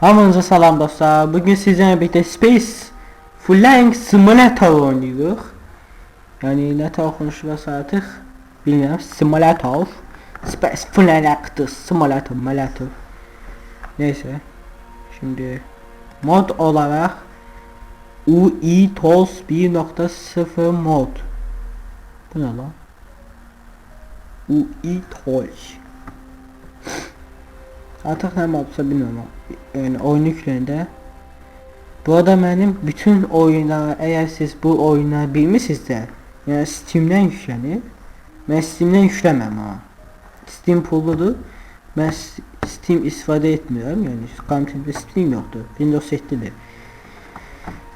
Hamınıza salam dostlar. Bugün sizlerle birlikte Space Flying Simulator oynuyoruz. Yani ne tər oxunuşu artıq bilmirəm. Simulator. Space Flying Simulator, Simulator. Neyse. Şimdi mod olarak UI Tools 1.0 mod. Bu ne lan? UI Tools. Artık ne yapsa bilmiyorum. Yani oyun yüklerinde. Bu arada benim bütün oyunlar eğer siz bu oyunları bilmişsinizsə, yani Steam'den yüklenir. Ben Steam'den yüklemem ha. Steam pulludur. S- Steam istifadə etmiyorum. Yani kompüterimdə Steam yoktur. Windows 7'dir.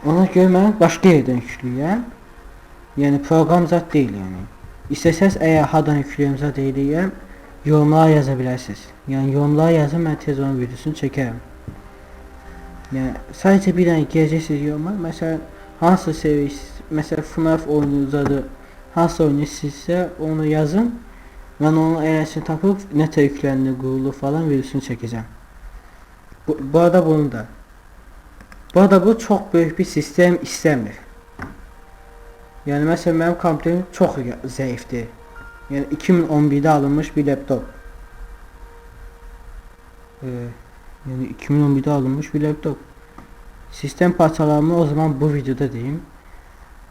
Ona görə mən başqa yerdən yükləyirəm. Yəni proqram zat deyil yəni. İstəsəz əgər hardan yükləyirəm zat deyirəm, yorumlara yaza bilərsiniz. Yəni yorumlara yazın, mən tez onun videosunu çəkərəm. Yəni sadəcə bir dənə girəcəksiniz yoruma. Məsələn, hansı sevirsiniz? Məsələn, FNAF oyununuzadır. Hansı oyunu istəyirsə onu yazın. Mən onun əyləşini tapıb necə yüklənir, qurulur falan videosunu çəkəcəm. Bu, bu arada bunu da. Bu arada bu çox böyük bir sistem istəmir. Yəni məsələn mənim kompüterim çox ya- Yəni 2011'də alınmış bir laptop. Ee, yani 2011'də alınmış bir laptop. Sistem parçalarımı o zaman bu videoda deyim.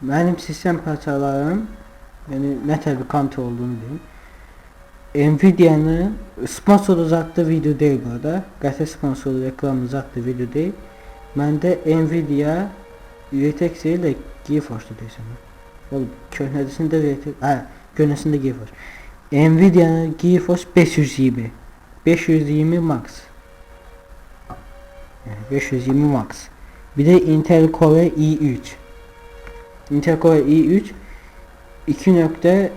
Benim sistem parçalarım yani ne bir kompüter olduğunu diyeyim. Nvidia'nın sponsor uzattığı video değil bu arada. Qəti sponsoru reklam uzattığı video değil. Məndə Nvidia RTX de GeForce'da desem. Oğlum köhnədəsində RTX, hə, köhnəsində GeForce. Nvidia'nın GeForce 520. 520 Max. Yani 520 Max. Bir de Intel Core i3. Intel Core i3 2.3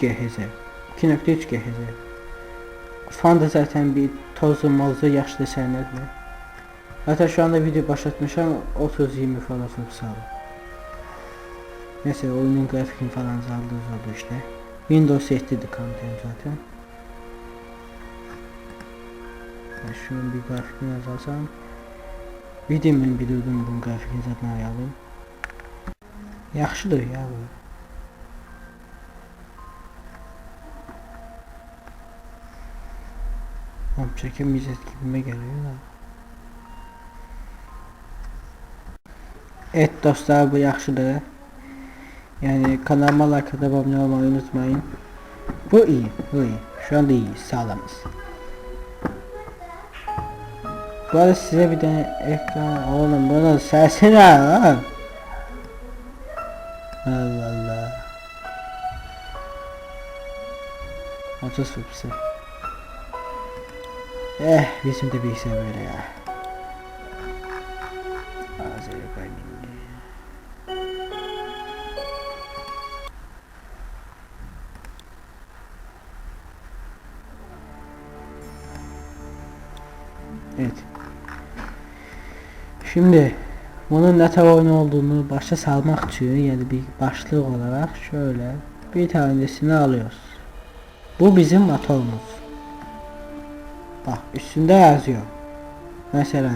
GHz. 2.3 GHz. Fan da zaten bir tozlu mozlu yaşlı sənəddir. Hatta şu anda video başlatmışam 30-20 falan olun. Neyse oyunun grafikini falan zaldı zaldı işte. Windows 7'di kampanya zaten. Ben şunun bir grafikini yazarsam. Videomun bilirdim bunun grafikini zaten ayarlayayım. Yaxşıdır ya bu. Tam çekemeyeceğiz gibime geliyor da. Evet dostlar bu yaxşıdır. Yani kanalıma like atıp abone olmayı unutmayın. Bu iyi, bu iyi. Şu anda iyi, sağlamız. Bu arada size bir tane ekran oğlum bunu sesini ha. Allah Allah. Otuz fıpsı. Eh bizim de bilgisayar böyle ya. Evet. Şimdi bunun ne tür oyun olduğunu başa salmak için yani bir başlık olarak şöyle bir tanesini alıyoruz. Bu bizim motorumuz. Bak üstünde yazıyor. Mesela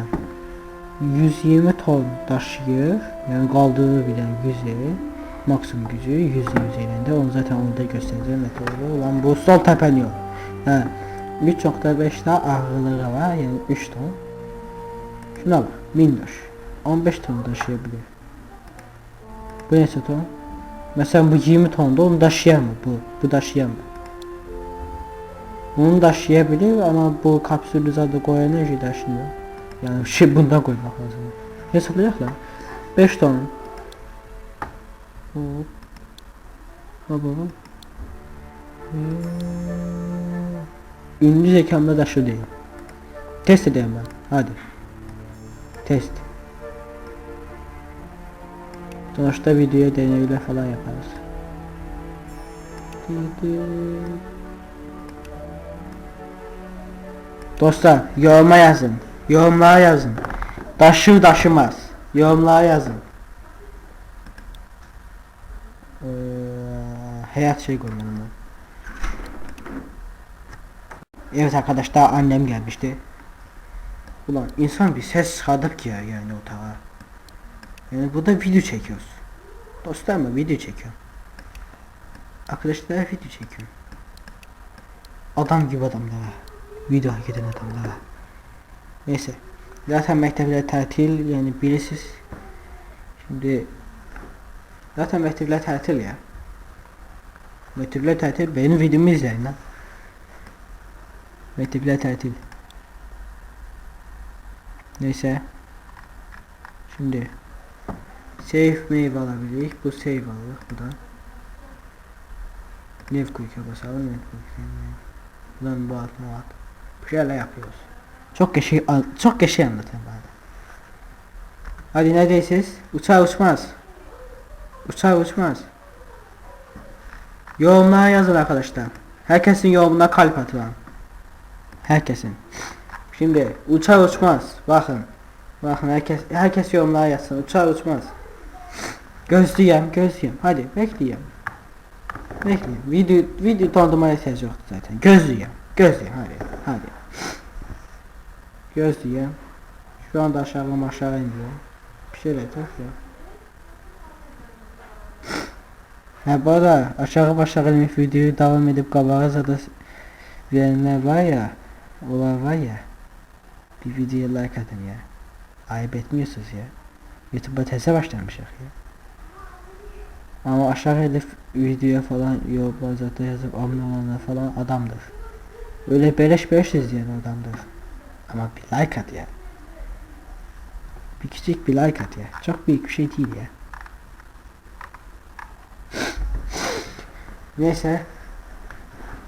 120 ton taşıyor. Yani kaldırır bilen yüzeyi. Maksimum gücü 100 üzerinde. Onu zaten orada göstereceğim metodu. Olan bu sol tepeniyor. Ha. 3.5 daha ağırlığı var. Yani 3 ton. Şuna bak. Minnoş. 15 ton taşıyabilir. Bu ne ton? Mesela bu 20 tonda onu taşıyar mı? Bu, bu taşıyar mı? Bunu taşıyabilir ama bu kapsülü zaten koyana şey taşımıyor. Yani şey bundan koymak lazım. Hesaplayacaklar. 5 ton. Hop. Hop hop. Ee, Ünlü zekamda taşı değil. Test edeyim ben. Hadi. Test. Sonuçta videoya deneyler falan yaparız. Dostlar yoruma yazın. Yorumlara yazın. Taşır taşımaz. Yorumlara yazın. Ee, hayat şey koymadım ben. Evet arkadaşlar annem gelmişti. Ulan insan bir ses çıkardık ki ya yani otağa. Yani burada video çekiyoruz. Dostlar mı video çekiyorum. Arkadaşlar video çekiyorum. Adam gibi adamlara. Video hak eden adamlara. Neyse. Zaten mektepler tatil yani birisiz. Şimdi zaten mektepler tatil ya. Mektepler tatil benim videomu izleyin lan. Mektepler tatil. Neyse. Şimdi save meyve alabiliriz. Bu save alır. Bu da. Lev quick'e basalım. Lev quick'e. Buradan bu at bu at. Bir şeyler yapıyoruz. Çok kişi çok kişi anlatın bana. Hadi neredeysiniz? Uçağı uçmaz. Uçağı uçmaz. Yorumlara yazın arkadaşlar. Herkesin yorumuna kalp atıyorum. Herkesin. Şimdi uçar uçmaz. Bakın. Bakın herkes herkes yorumlara yazsın. Uçar uçmaz. Gözleyem, gözleyem. Hadi bekleyeyim. Bekleyeyim. Video video dondurma ihtiyacı yoktu zaten. Gözleyem. Gözleyem hadi. Hadi. Gözleyem. Şu anda aşağı aşağı iniyor. Bir şeyler tak ya. Ha bu arada aşağı aşağı inip devam edip kabağa da verenler var ya. Olar var ya. Bir videoya like atın ya. Ayıp etmiyorsunuz ya. YouTube'a teze başlamışız ya. Ama aşağı edip videoya falan yorumlar zaten yazıp abone falan adamdır. Öyle beleş beleş izleyen adamdır. Ama bir like at ya. Bir küçük bir like at ya. Çok büyük bir şey değil ya. Neyse.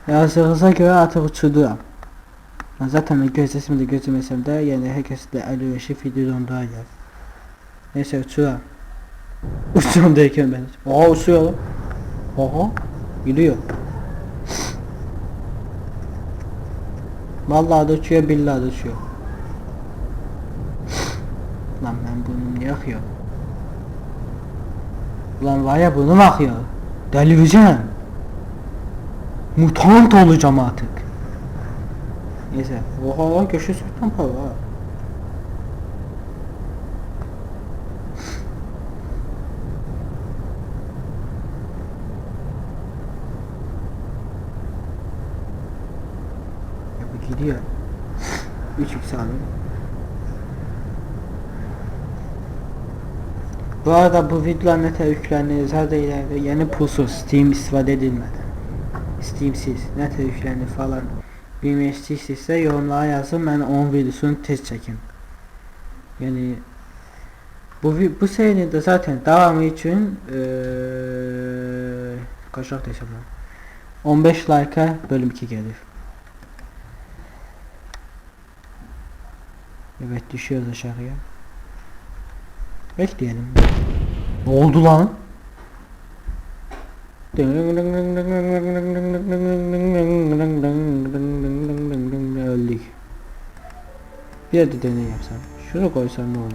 Yazdığınıza göre artık uçurduram. Ben zaten ben göz sesimi de gözlemesem de yani herkesle alışıp yer. Neyse uçuram. Uçuram derken ben. Oha uçuyor lan. Oha. Gidiyor. Vallahi da uçuyor billahi da uçuyor. Lan ben bunu niye akıyor? Ulan var ya bunu mu akıyor? Delireceğim. Mutant olacağım artık. Neyse. Oha lan köşe sürtten para ha. Ya bu gidiyor. 3 yükseldim. Bu arada bu videolar ne tür yüklenir zaten ileride yeni pulsuz Steam istifade edilmeden Steamsiz ne tür yüklenir falan istiyorsa yorumlara yazın ben onun videosunu test çekim. Yani bu bu serinin de zaten devamı için eee kaçak desem lan. 15 like'a bölüm 2 gelir. Evet düşüyoruz aşağıya. Bekleyelim. Ne oldu lan? Bir de deney yapsam. Şunu koysam ne olur?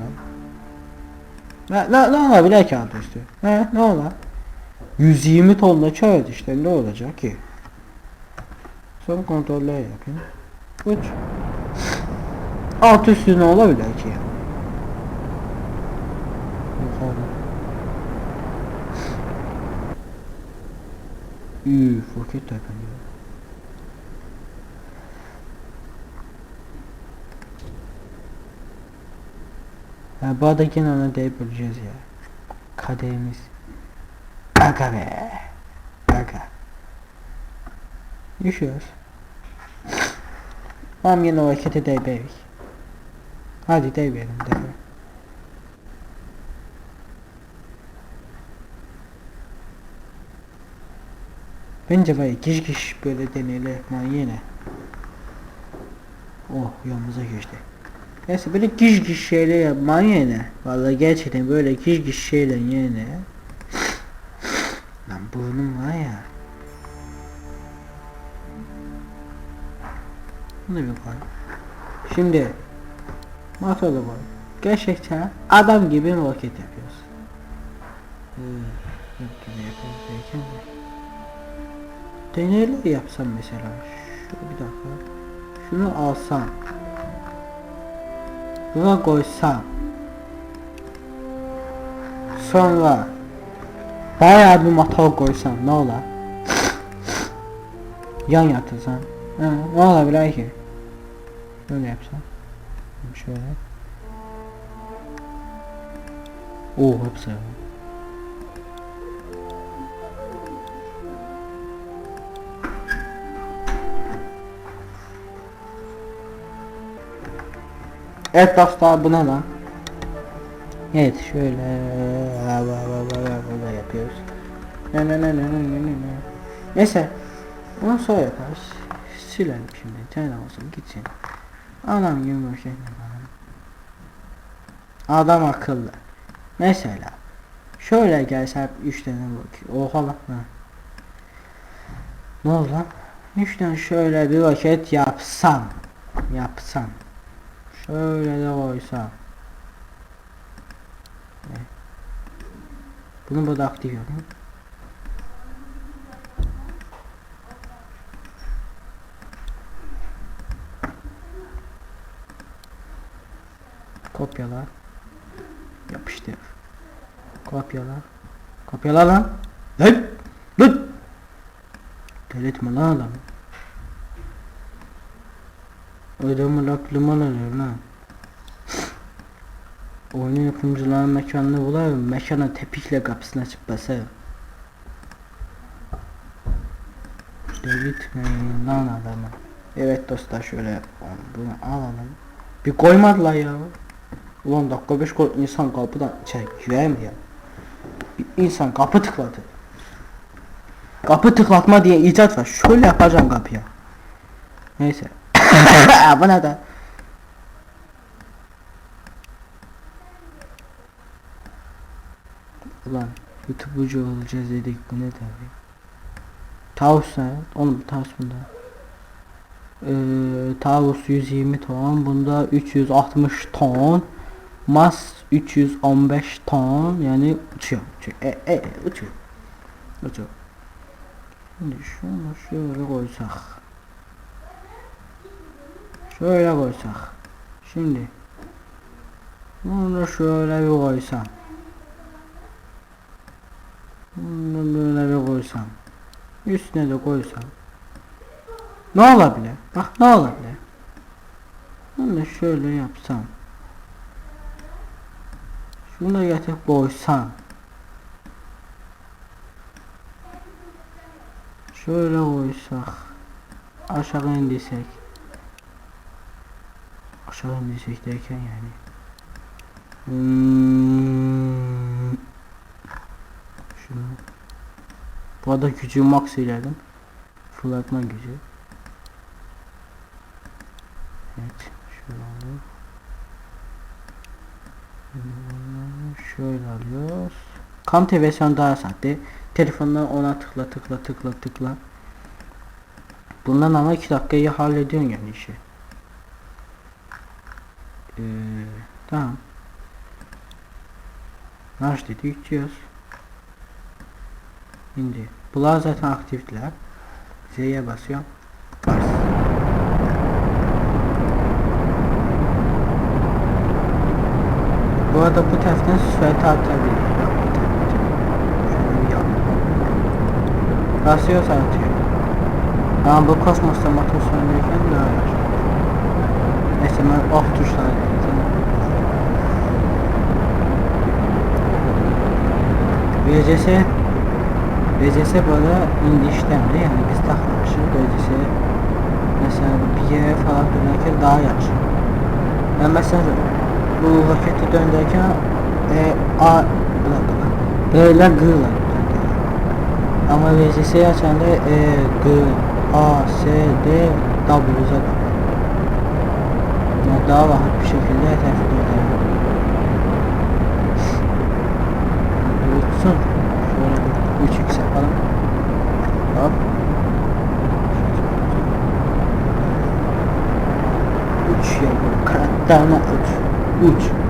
Ne, ne, ne olabilir ki altı üstü? He, ne olur? 120 tonla çöğüt işte ne olacak ki? Son kontroller yapayım. Uç. Alt üstü ne olabilir ki. Üf, roket tepeniyor. Arada yine ona deyip öleceğiz ya. Kaderimiz. Aga be. Aga. Yaşıyoruz. Tamam yine o harekete değberik. Hadi değbeyelim defa. Bence var ya giş giş böyle deneyler yapman yine. Oh yanımıza geçti. Neyse böyle giş giş şeyler yapman yine. Vallahi gerçekten böyle giş giş şeyler yine. Lan burnum var ya. Bunu bir koy. Şimdi motorla var. Gerçekten adam gibi roket yapıyoruz. De. Deneyler yapsam mesela. Şu bir dakika. Şunu alsam. Buna koysam sonra bayağı bir motor koysam ne olar? Yan yatırsam ha, ne olabilir ki? Şöyle yapsam. Şöyle. Oo hepsi dostlar bu ne lan? Evet şöyle yapıyoruz. Ne ne ne ne ne ne ne ne. Neyse. Bunu sonra yaparız. Silelim şimdi. Tane olsun gitsin. Adam gibi bir. Adam akıllı. Mesela. Şöyle gelse 3 tane bak. Oha lan. ha. Ne oldu lan? 3 tane şöyle bir vakit yapsam. Yapsam. Şöyle de koysam. Bunu burada aktif yapayım. Kopyala. Yapıştır. Kopyala. Kopyala lan. Lan. Lan. Delirtme lan adamı. Adamın aklımı alıyor lan. Oyunun yapımcıların mekanını bular mekana tepikle kapısını açıp basar. Delirtmeyin lan adamı. Evet dostlar şöyle. Bunu alalım. Bir koymadılar ya. Ulan dakika 5 koy insan kapıdan içeri girer mi ya? Bir insan kapı tıkladı. Kapı tıklatma diye icat var. Şöyle yapacağım kapıya. Neyse. Bu ne de? Ulan YouTube'cu olacağız dedik bu ne tabi. Tavus ne? Oğlum tavus bunda. Ee, tavus 120 ton, bunda 360 ton. Mas 315 ton yani uçuyor. uçuyor. E, e, uçuyor. Uçuyor. Şimdi şunu şöyle koysak. Şöyle koysak. Şimdi. Bunu şöyle bir koysam. Bunu böyle bir koysam. Üstüne de koysam. Ne olabilir? Bak ne olabilir? Bunu da şöyle yapsam. Şunu da getirip koysam. Şöyle koysak. Aşağı indirsek. Aşağı indirsek derken yani. Hmm. Şunu. Bu arada gücü max ilerledim. Fırlatma gücü. Evet. Şöyle. Bunu Şöyle alıyoruz. Kante versiyon daha sahte. Telefondan ona tıkla tıkla tıkla tıkla. Bundan ama 2 dakikayı hallediyorsun yani işi. Ee, tamam. Marş dedi içiyoruz. Şimdi bunlar zaten aktifler. Z'ye basıyorum. Bas. Bu arada bu taraftan sürat atabilir. Basıyorsa atıyor. Ama bu kosmosta motor söndürürken daha yavaş. Neyse ben off tuşları VCS VCS böyle indi işlemdi yani biz takmışız VCS mesela bir yere falan dönerken daha yaxşı. Ben mesela bu roketi döndürürken e, A bir dakika böyle gırla ama VCS açanda E, G, A, S, D, W zaten. Yani daha rahat bir şekilde etrafı döndürüyor. Uçsun. Bir 3x yapalım. Hop. 3 yapalım. Katlarına 3. 3.